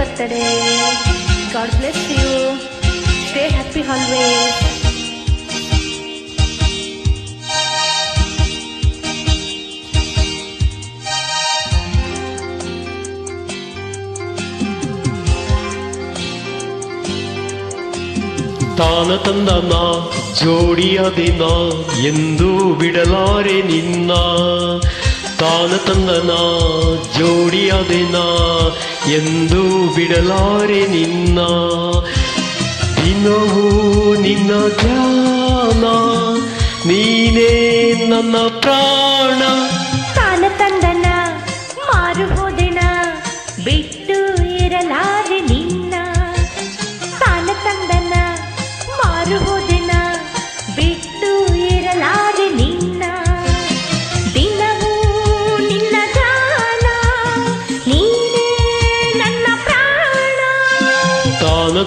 birthday. God bless you. Stay happy always. ತಾನ ತಂದ ನಾ ಜೋಡಿಯಾದೆ ನಾ ಎಂದು ಬಿಡಲಾರೆ ನಿನ್ನ ತಾನ ತಂದ ನಾ ಜೋಡಿಯಾದೆ ನಾ ಎಂದು ಬಿಡಲಾರೆ ನಿನ್ನ. ದಿನವೂ ನಿನ್ನ ಧ್ಯಾನ. ನೀನೇ ನನ್ನ ಪ್ರಾಣ.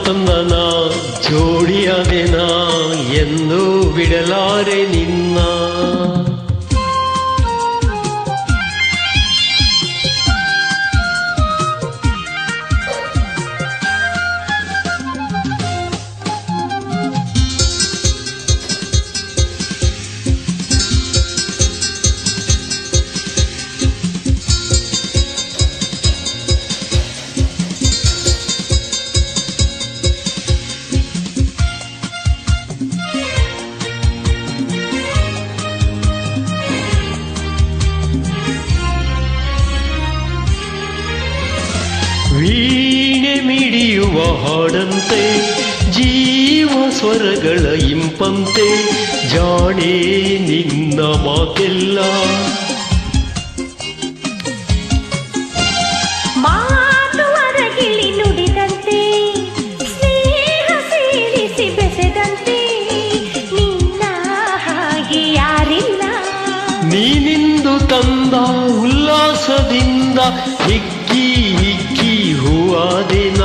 ತಂದನ ಜೋಡಿಯಾದೆನಾ ಎಂದು ಬಿಡಲಾರೆ ನಿನ್ನ. ವೀಣೆ ಮಿಡಿಯುವ ಹಾಡಂತೆ ಜೀವ ಸ್ವರಗಳ ಇಂಪಂತೆ ಜಾಣೆ ನಿನ್ನ ಮಾತೆಲ್ಲ. ನೀನಿಂದು ತಂದ ಉಲ್ಲಾಸದಿಂದ ಹಿಗ್ಗಿ ಹಿಗ್ಗಿ ಹೂವಾದಿನ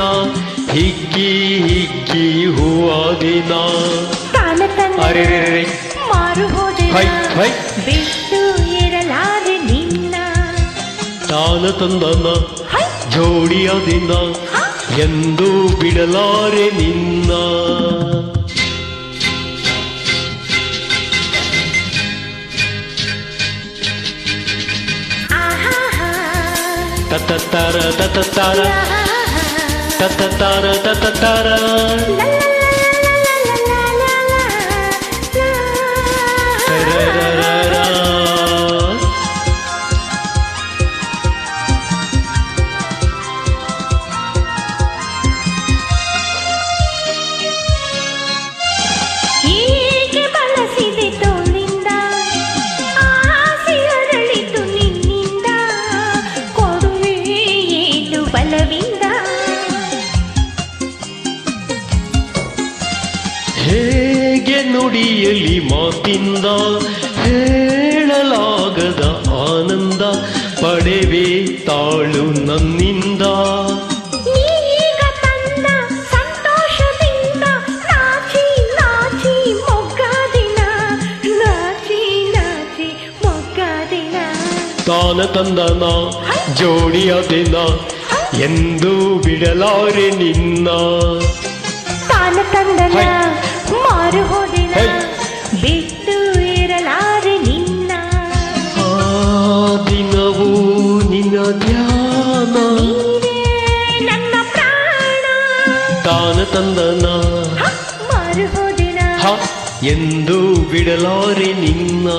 ಹಿಗ್ಗಿ ಹಿಗ್ಗಿ ಹೂವಾದಿನ ತಾನ ಅರೆ ಮಾರು ಹೈ, ಹೈ. ಬಿಟ್ಟು ಇರಲಾರೆ ನಿನ್ನ. ತಾನ ತಂದನ ಜೋಡಿಯ ದಿನ. ಎಂದು ಬಿಡಲಾರೆ ನಿನ್ನ. ಆಹಾಹಾ, ತತ್ತತ್ತಾರ ತತ್ತತ್ತಾರ ಆಹಾಹಾ, தத்தத்தார தத்தத்தாரா. ಹೇಗೆ ನುಡಿಯಲಿ ಮಾತಿಂದ ಹೇಳಲಾಗದ ಆನಂದ ಪಡೆವೆ ತಾಳು ನನ್ನಿಂದ. ತಾನ ತಂದನ ಜೋಡಿಯಾದೆನ ಎಂದು ಬಿಡಲಾರೆ ನಿನ್ನ. ತಾನ ತಂದನ. ಮಾರು ಹೋದಿನ. ಬಿಟ್ಟು ಇರಲಾರೆ ನಿನ್ನ. ದಿನವೂ ನಿನ್ನ ಧ್ಯಾನ. ನೀನೇ ನನ್ನ ಪ್ರಾಣ. ತಾನ ತಂದನ. ಮಾರು ಹೋದಿನ. ಎಂದು ಬಿಡಲಾರೆ ನಿನ್ನ.